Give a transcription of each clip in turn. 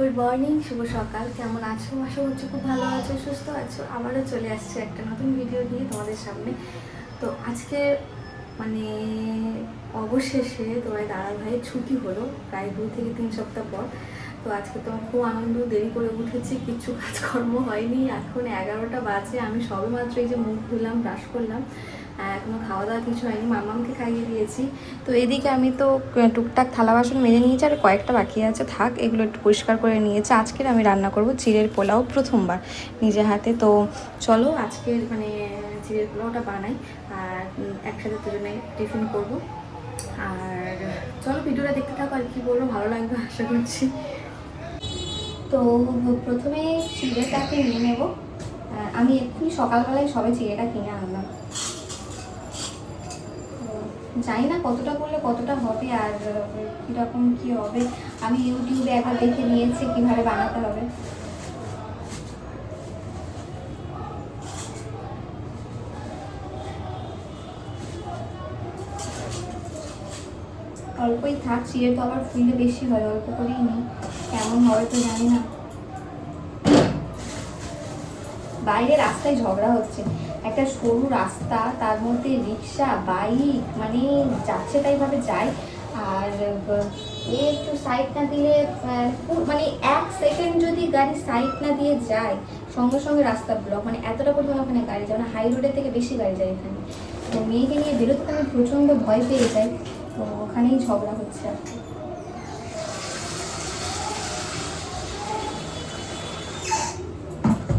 Good morning শুভ সকাল। কেমন আছো? আশা করছি খুব ভালো আছো, সুস্থ আছো। আবারও চলে আসছে একটা নতুন ভিডিও নিয়ে তোমাদের সামনে। তো আজকে মানে অবশেষে তোমার দাদা ভাইয়ের ছুটি হলো, প্রায় দু থেকে তিন সপ্তাহ পর। তো আজকে তোমার খুব আনন্দ, দেরি করে উঠেছি কিচ্ছু কাজকর্ম হয়নি। এখন এগারোটা বাজে, আমি সবে মাত্র এই যে মুখ ধুলাম ব্রাশ করলাম। আহ, এখনও খাওয়া দাওয়া কিছু হয়নি মামামকে খাইয়ে দিয়েছি। তো এদিকে আমি তো টুকটাক থালা বাসন মেজে নিয়েছি আর কয়েকটা বাকি আছে থাক এগুলো একটু পরিষ্কার করে নিয়েছি। আজকের আমি রান্না করব চিড়ের পোলাও প্রথমবার নিজে হাতে। তো চলো আজকের মানে চিড়ের পোলাওটা বানাই আর একসাথে দুজনে টিফিন করব। আর চলো ভিডিওটা দেখতে থাকো আর কি বলব ভালো লাগবে আশা করছি। তো প্রথমে চিড়েটাকে নিয়ে নেব। আমি এক্ষুনি সকালবেলায় সবে চিড়েটা কিনে আনলাম। জানি না কতটা করলে কতটা হবে আর কীরকম কী হবে। আমি ইউটিউবে একবার দেখে নিয়েছি কীভাবে বানাতে হবে। অল্পই থাক, চিড়ে তো আবার ফুলে বেশি হয়, অল্প করেই নিই। কেমন হবে তো জানি না। বাইরে রাস্তায় ঝগড়া হচ্ছে। একটা সরু রাস্তা, তার মধ্যে রিক্সা, বাইক মানে যাচ্ছে তাই ভাবে যায়। আর এ একটু সাইড না দিলে মানে এক সেকেন্ড যদি গাড়ি সাইড না দিয়ে যায়, সঙ্গে সঙ্গে রাস্তা ব্লক মানে এতটা পরিমাণ ওখানে গাড়ি যায় মানে হাই রোডের থেকে বেশি গাড়ি যায় এখানে। তো মেয়েকে নিয়ে বেরোতে আমি প্রচণ্ড ভয় পেয়ে যাই, তো ওখানেই ঝগড়া হচ্ছে আর কি।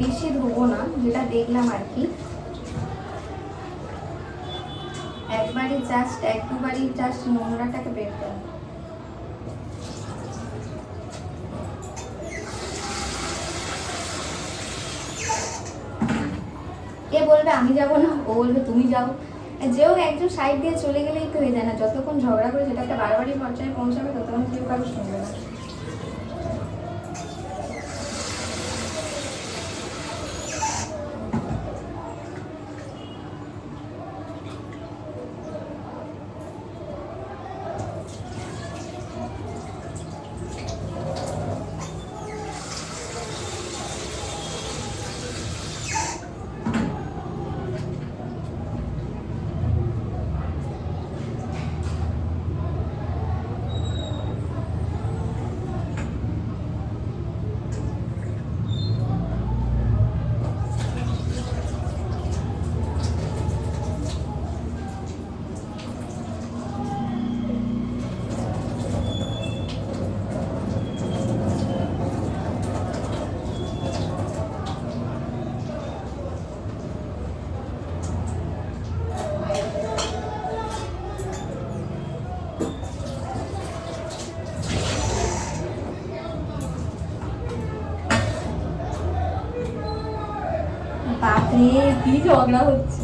বেশি ধোবো না, যেটা দেখলাম আর কি। একবারই জাস্ট এক দুবারই জাস্ট নোংরাটাকে বের করো কে বলবে, আমি যাব না, ও বলবে, তুমি যাও। যেও একজন সাইড দিয়ে চলে গেলেই তো হয়ে যায় না। যতক্ষণ ঝগড়া করে সেটা একটা বারবারই পর্যায়ে পৌঁছাবে, ততক্ষণ কেউ কারও শুনবে না। কি ঝগড়া হচ্ছে?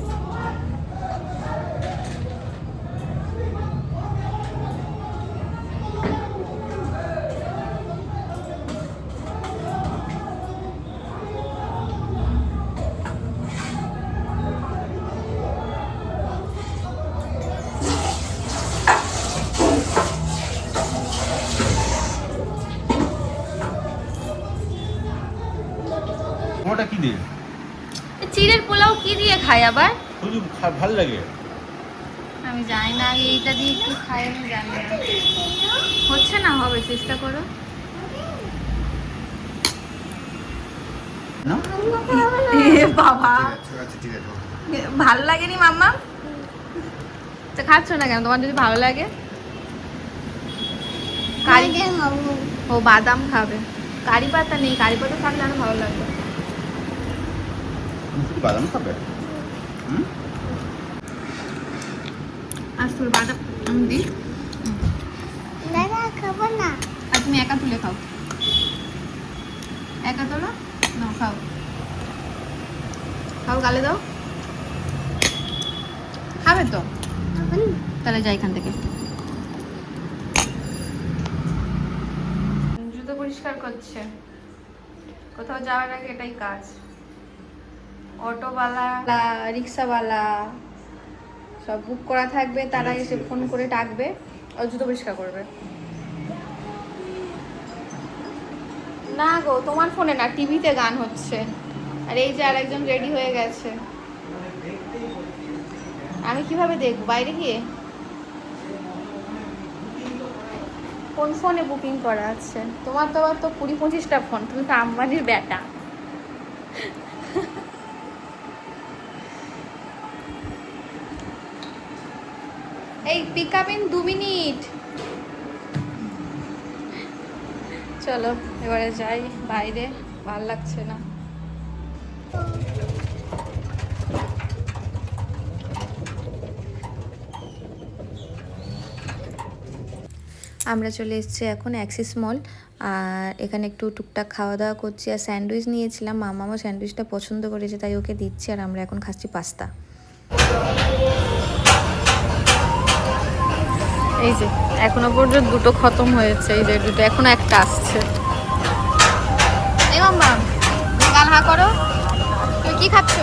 ওটা কি দিয়ে? চিড়ের পোলাও কি দিয়ে খাই আবার? শুধু ভালো লাগে। আমি জানি না আগে এইটা দিয়ে কি খাই আমি জানি না। হচ্ছে না হবে চেষ্টা করো। না? বাবা। ভালো লাগেনি মাম্মা? তো খাচ্ছ না কেন? তোমার যদি ভালো লাগে। কারি ও বাদাম খাবে। কারি পাতা নেই কারি পাতা থাকলে আরও ভালো লাগবে। তুমি বাদাম খাবে। হুম? বাদাম আমি দিই। দাদা খাব না। আর তুমি একা তুলে খাও। একা তোলো? না খাও। খাও গালে দাও। খাবে তো? তাহলে যাই এখান থেকে। জুতো পরিষ্কার করছে। কোথাও যাওয়ার আগে এটাই কাজ। অটোওয়ালা রিক্সাওয়ালা সব বুক করা থাকবে তারা এসে ফোন করে ডাকবে ও জুতো পরিষ্কার করবে। না গো তোমার ফোনে না টিভিতে গান হচ্ছে। আর এই যে আরেকজন রেডি হয়ে গেছে। আমি কীভাবে দেখব? বাইরে গিয়ে? কোন ফোনে বুকিং করা আছে? তোমার তো আবার তো কুড়ি পঁচিশটা ফোন তুমি তো আম্বানির বেটা। এই পিক আপ ইন দু মিনিট চলো, এবারে যাই বাইরে, ভালো লাগছে না। আমরা চলে এসেছি এখন অ্যাক্সিস মল আর এখানে একটু টুকটাক খাওয়া দাওয়া করছি, আর স্যান্ডউইচ নিয়েছিলাম। মামামও স্যান্ডউইচটা পছন্দ করেছে, তাই ওকে দিচ্ছি, আর আমরা এখন খাচ্ছি পাস্তা। এই যে, এখনও পর্যন্ত দুটো খতম হয়েছে, এই যে দুটো, এখনও একটা আসছে। এই মাম্মা হা করো। তুমি কি খাচ্ছ?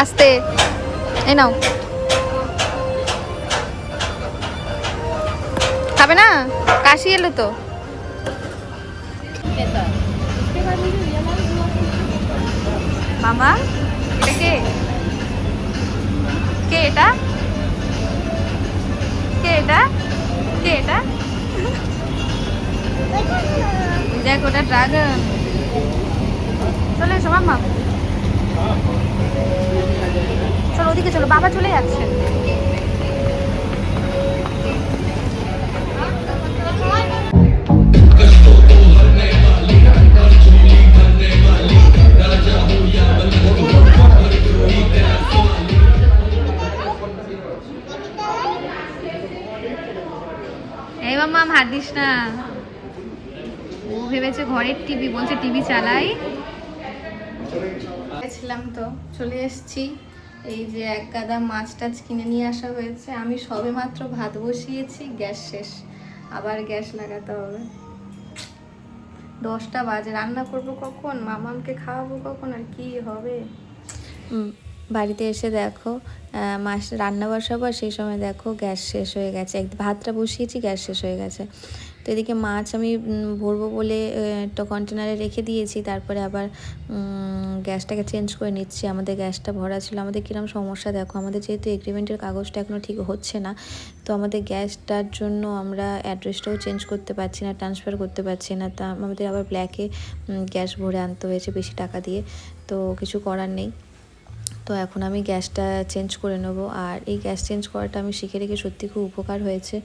আস্তে, এই নাও। খাবে না? কাশি এলো তো। মামা, এটা কে? কে এটা? কে এটা? কে এটা? দেখ, ওটা ড্রাগন। চলে এসো মামা চলো, ওদিকে চলো, বাবা চলে যাচ্ছে। এই মাম্মা হাত দিস না। ও ভেবেছে ঘরের টিভি বলছে টিভি চালাই। গেছিলাম তো চলে এসেছি। এই যে এক গাদা মাছ টাছ কিনে নিয়ে আসা হয়েছে। আমি সবে মাত্র ভাত বসিয়েছি গ্যাস শেষ। আবার গ্যাস লাগাতে হবে। দশটা বাজে রান্না করব কখন? মামামকে খাওয়াবো কখন? আর কি হবে? বাড়িতে এসে দেখো মাছ রান্না বসাবো আর সেই সময় দেখো গ্যাস শেষ হয়ে গেছে। এক ভাতটা বসিয়েছি, গ্যাস শেষ হয়ে গেছে। তো এদিকে মাছ আমি ভরবো বলে একটা কন্টেনারে রেখে দিয়েছি। তারপরে আবার গ্যাসটাকে চেঞ্জ করে নিচ্ছি। আমাদের গ্যাসটা ভরা ছিল। আমাদের কীরকম সমস্যা দেখো, আমাদের যেহেতু এগ্রিমেন্টের কাগজটা এখনও ঠিক হচ্ছে না, তো আমাদের গ্যাসটার জন্য আমরা অ্যাড্রেসটাও চেঞ্জ করতে পারছি না ট্রান্সফার করতে পারছি না। তা আমাদের আবার ব্ল্যাকে গ্যাস ভরে আনতে হয়েছে বেশি টাকা দিয়ে। তো কিছু করার নেই। তো এখন আমি গ্যাসটা চেঞ্জ করে নেব। আর এই গ্যাস চেঞ্জ করাটা আমি শিখে রেখে সত্যি খুব উপকার হয়েছে।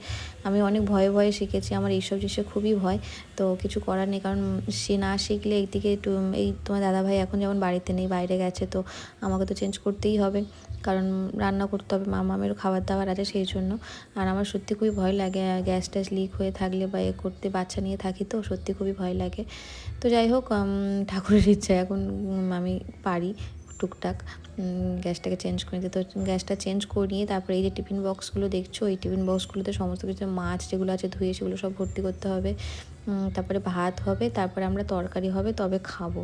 আমি অনেক ভয়ে ভয়ে শিখেছি, আমার এইসব জিনিসে খুবই ভয়। তো কিছু করার নেই, কারণ সে না শিখলে এইদিকে এই তোমার দাদাভাই এখন যেমন বাড়িতে নেই, বাইরে গেছে, তো আমাকে তো চেঞ্জ করতেই হবে। কারণ রান্না করতে হবে মামামেরও খাবার দাবার আছে সেই জন্য। আর আমার সত্যি খুবই ভয় লাগে গ্যাস ট্যাস লিক হয়ে থাকলে বা এ করতে বাচ্চা নিয়ে থাকি তো সত্যি খুবই ভয় লাগে। তো যাই হোক ঠাকুরের ইচ্ছা এখন আমি পারি। টুকটাক গ্যাসটাকে চেঞ্জ করে দিতে তো গ্যাসটা চেঞ্জ করে নিয়ে তারপরে এই যে টিফিন বক্সগুলো দেখছ, এই টিফিন বক্সগুলোতে সমস্ত কিছু মাছ যেগুলো আছে ধুয়ে সেগুলো সব ভর্তি করতে হবে। তারপরে ভাত হবে, তারপরে আমরা তরকারি হবে, তবে খাব।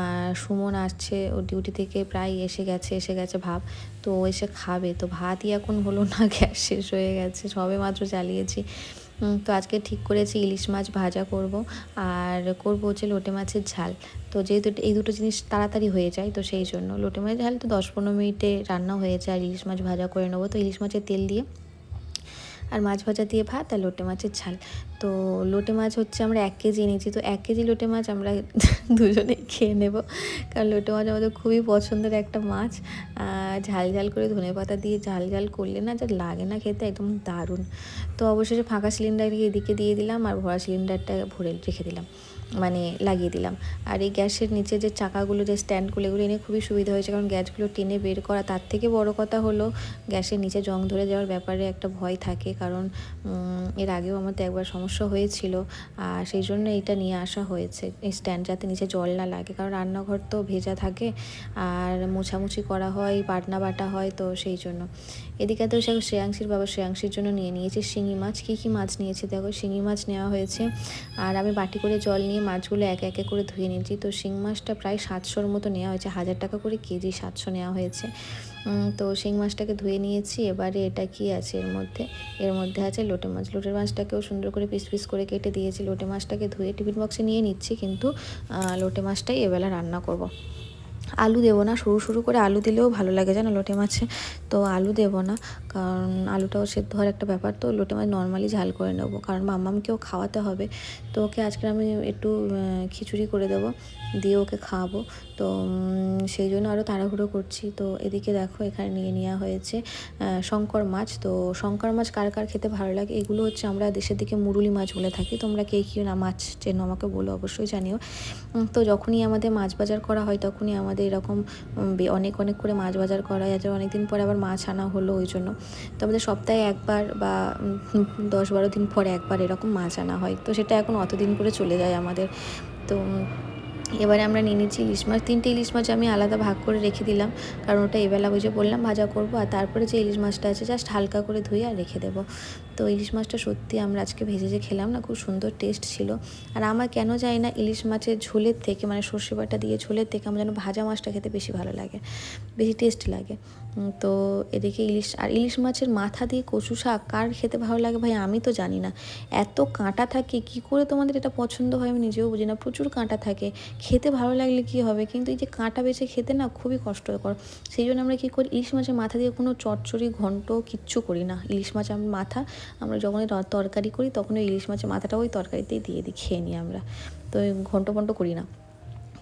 আর সুমন আসছে, ও ডিউটি থেকে প্রায় এসে গেছে এসে গেছে ভাব। তো এসে খাবে। তো ভাতই এখন হলো না, গ্যাস শেষ হয়ে গেছে। সবে মাত্র চালিয়েছি। তো আজকে ঠিক করেছি, ইলিশ মাছ ভাজা করব। আর করব হচ্ছে লোটে মাছের ঝাল। তো যেহেতু এই দুটো জিনিস তাড়াতাড়ি হয়ে যায়, তো সেই জন্য লোটে মাছের ঝাল তো দশ পনেরো মিনিটে রান্না হয়ে যায়, আর ইলিশ মাছ ভাজা করে নেব। তো ইলিশ মাছের তেল দিয়ে, আর মাছ ভাজা দিয়ে ভাত আর লোটে মাছের ঝাল। তো লোটে মাছ হচ্ছে আমরা এক কেজি এনেছি। তো এক কেজি লোটে মাছ আমরা দুজনেই খেয়ে নেব। কারণ লোটে মাছ আমাদের খুবই পছন্দের একটা মাছ। ঝাল ঝাল করে ধনে পাতা দিয়ে ঝাল ঝাল করলে না যা লাগে না খেতে একদম দারুণ। তো অবশেষে ফাঁকা সিলিন্ডারকে এদিকে দিয়ে দিলাম আর ভরা সিলিন্ডারটা ভরে রেখে দিলাম। মানে লাগিয়ে দিলাম। আর এই গ্যাসের নিচে যে চাকাগুলো, যে স্ট্যান্ডগুলো এগুলো এনে খুবই সুবিধা হয়েছে। কারণ গ্যাসগুলো টেনে বের করা, তার থেকে বড় কথা হলো গ্যাসের নিচে জং ধরে যাওয়ার ব্যাপারে একটা ভয় থাকে। কারণ এর আগেও আমাদের একবার সমস্যা হয়েছিল, আর সেই জন্য এইটা নিয়ে আসা হয়েছে। এই স্ট্যান্ড যাতে নিচে জল না লাগে, কারণ রান্নাঘর তো ভেজা থাকে, আর মোছামুছি করা হয়, বাটনা বাটা হয়, তো সেই জন্য। এদিকে তো সে শ্রেয়াংশীর বাবা শ্রেয়াংশীর জন্য নিয়ে নিয়েছে শিঙি মাছ। কী কী মাছ নিয়েছে দেখো? শিঙি মাছ নেওয়া হয়েছে, আর আমি বাটি করে জল নিয়ে মাছগুলো এক একে করে ধুয়ে নিয়েছি। তো শিং মাছটা প্রায় সাতশোর মতো নেওয়া হয়েছে, হাজার টাকা করে কেজি সাতশো নেওয়া হয়েছে। তো সেই মাছটাকে ধুয়ে নিয়েছি, এবারে এটা কি আছে এর মধ্যে? এর মধ্যে আছে লোটে মাছ। লোটে মাছটাকেও সুন্দর করে পিস পিস করে কেটে দিয়েছি। লোটে মাছটাকে ধুয়ে টিফিন বক্সে নিয়ে নিচ্ছি, কিন্তু লোটে মাছটাই এবেলা রান্না করব। আলু দেবো না, সরু সরু করে আলু দিলেও ভালো লাগে জানো লোটে মাছে। তো আলু দেবো না, কারণ আলুটাও সেদ্ধ হওয়ার একটা ব্যাপার। তো লোটে মাছ নর্মালি ঝাল করে নেব, কারণ মাম্মামকেও খাওয়াতে হবে। তো ওকে আজকে আমি একটু খিচুড়ি করে দেবো, দিয়ে ওকে খাওয়াবো। তো সেই জন্য আরও তাড়াহুড়ো করছি। তো এদিকে দেখো, এখানে নিয়ে নেওয়া হয়েছে শঙ্কর মাছ। তো শঙ্কর মাছ কার কার খেতে ভালো লাগে? এগুলো হচ্ছে আমরা দেশের দিকে মুরুলি মাছ বলে থাকি। তোমরা কে কী না মাছ চেনো আমাকে বলো, অবশ্যই জানিও। তো যখনই আমাদের মাছ বাজার করা হয়, তখনই আমাদের এরকম বে- অনেক অনেক করে মাছ বাজার করা হয় অনেক দিন পরে আবার মাছ আনা হলো ওই জন্য। তো আমাদের সপ্তাহে একবার বা দশ বারো দিন পরে একবার এরকম মাছ আনা হয়। তো সেটা এখন অতদিন করে চলে যায় আমাদের। তো এবারে আমরা নিয়ে নিচ্ছি ইলিশ মাছ। তিনটে ইলিশ মাছ আমি আলাদা ভাগ করে রেখে দিলাম। কারণ ওটা এবেলা বুঝে বললাম, ভাজা করব, আর তারপরে যে ইলিশ মাছটা আছে জাস্ট হালকা করে ধুয়ে আর রেখে দেবো। তো ইলিশ মাছটা সত্যি আমরা আজকে ভেজে যে খেলাম না, খুব সুন্দর টেস্ট ছিল। আর আমার কেন জানি না ইলিশ মাছের ঝোলের থেকে মানে সর্ষে বাটা দিয়ে ঝোলের থেকে আমার যেন ভাজা মাছটা খেতে বেশি ভালো লাগে, বেশি টেস্ট লাগে। তো এদিকে ইলিশ, আর ইলিশ মাছের মাথা দিয়ে কচু শাক কার খেতে ভালো লাগে ভাই আমি তো জানি না। এত কাঁটা থাকে, কি করে তোমাদের এটা পছন্দ হয় আমি নিজেও বুঝি না, প্রচুর কাঁটা থাকে। খেতে ভালো লাগলে কি হবে? কিন্তু এই যে কাঁটা বেছে খেতে না খুবই কষ্টকর। সেই জন্য আমরা কী করি, ইলিশ মাছের মাথা দিয়ে কোনো চচ্চড়ি ঘন্ট কিচ্ছু করি না। ইলিশ মাছ আমরা মাথা আমরা যখনই তরকারি করি তখন ওই ইলিশ মাছের মাথাটা ওই তরকারিতেই দিয়ে দিই, খেয়ে নিই আমরা। তো ঘন্ট ফন্ট করি না।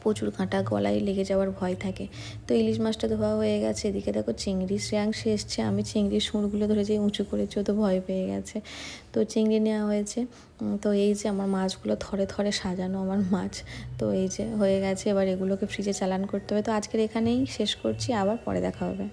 প্রচুর কাঁটা গলায় লেগে যাওয়ার ভয় থাকে। তো ইলিশ মাছটা ধোয়া হয়ে গেছে, এদিকে দেখো চিংড়ি শ্রেয়াংশে এসছে। আমি চিংড়ির সুরগুলো ধরে যে উঁচু করেছি, ও তো ভয় পেয়ে গেছে। তো চিংড়ি নেওয়া হয়েছে। তো এই যে আমার মাছগুলো থরে থরে সাজানো আমার মাছ, তো এই যে হয়ে গেছে। এবার এগুলোকে ফ্রিজে চালান করতে হবে। তো আজকের এখানেই শেষ করছি। আবার পরে দেখা হবে।